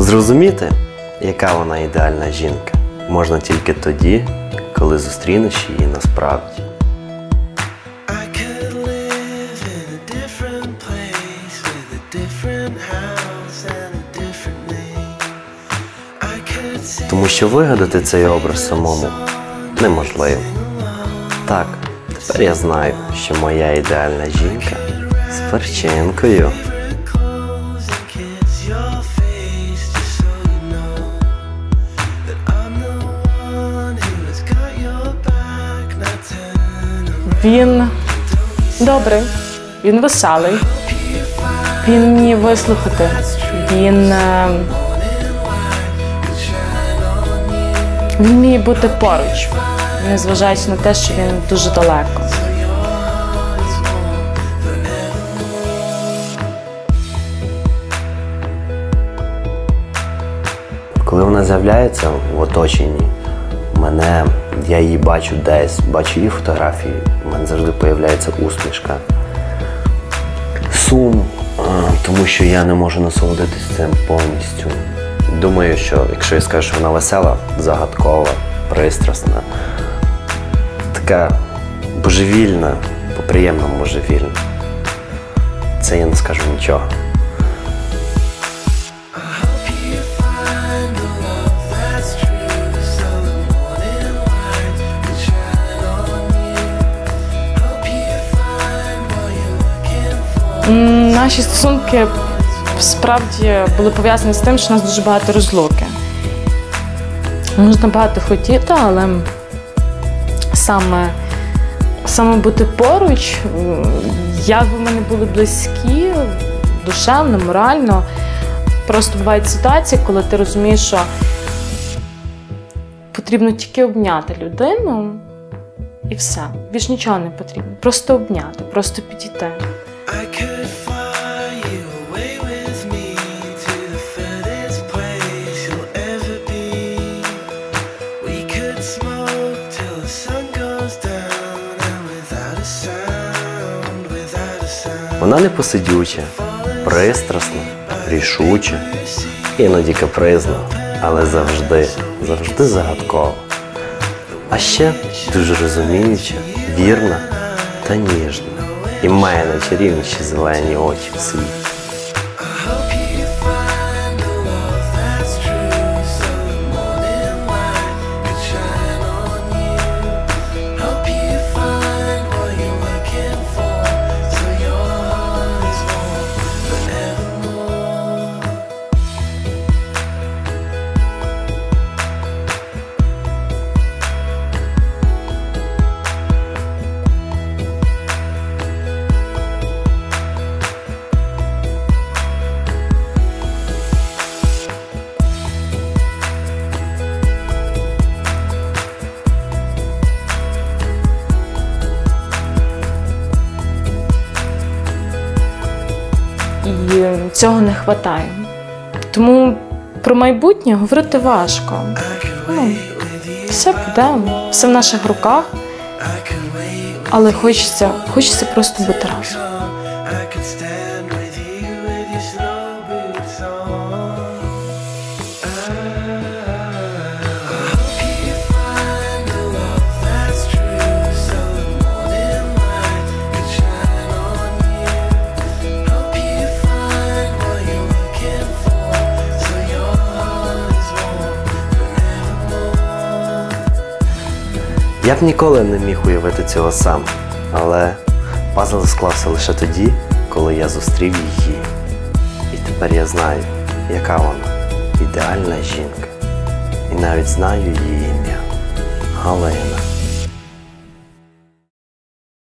Зрозуміти, яка вона ідеальна жінка, можна тільки тоді, коли зустрінеш її насправді. Тому що вигадати цей образ самому неможливо. Так, тепер я знаю, що моя ідеальна жінка з перчинкою. Він добрий, він веселий, він вміє вислухати, він, е, він вміє бути поруч, незважаючи на те, що він дуже далеко. Коли вона з'являється в оточенні, мене, я її бачу десь, бачу її фотографії, в мене завжди з'являється усмішка. Сум, тому що я не можу насолодитись цим повністю. Думаю, що якщо я скажу, що вона весела, загадкова, пристрасна, така божевільна, по-приємному божевільна. Це я не скажу нічого. Наші стосунки справді були пов'язані з тим, що у нас дуже багато розлуки. Можна багато хотіти, але саме, саме бути поруч, як би ми не були близькі, душевно, морально. Просто бувають ситуації, коли ти розумієш, що потрібно тільки обняти людину і все. Більш нічого не потрібно. Просто обняти, просто підійти. Вона непосидюча, пристрасна, рішуча, іноді капризна, але завжди, завжди загадкова. А ще дуже розуміюча, вірна та ніжна. І має найчарівніші зелені очі в світі. І цього не вистачає. Тому про майбутнє говорити важко. Ну, все буде, все в наших руках, але хочеться, хочеться просто бути разом. Я б ніколи не міг уявити цього сам, але пазл склався лише тоді, коли я зустрів її. І тепер я знаю, яка вона ідеальна жінка. І навіть знаю її ім'я Галина.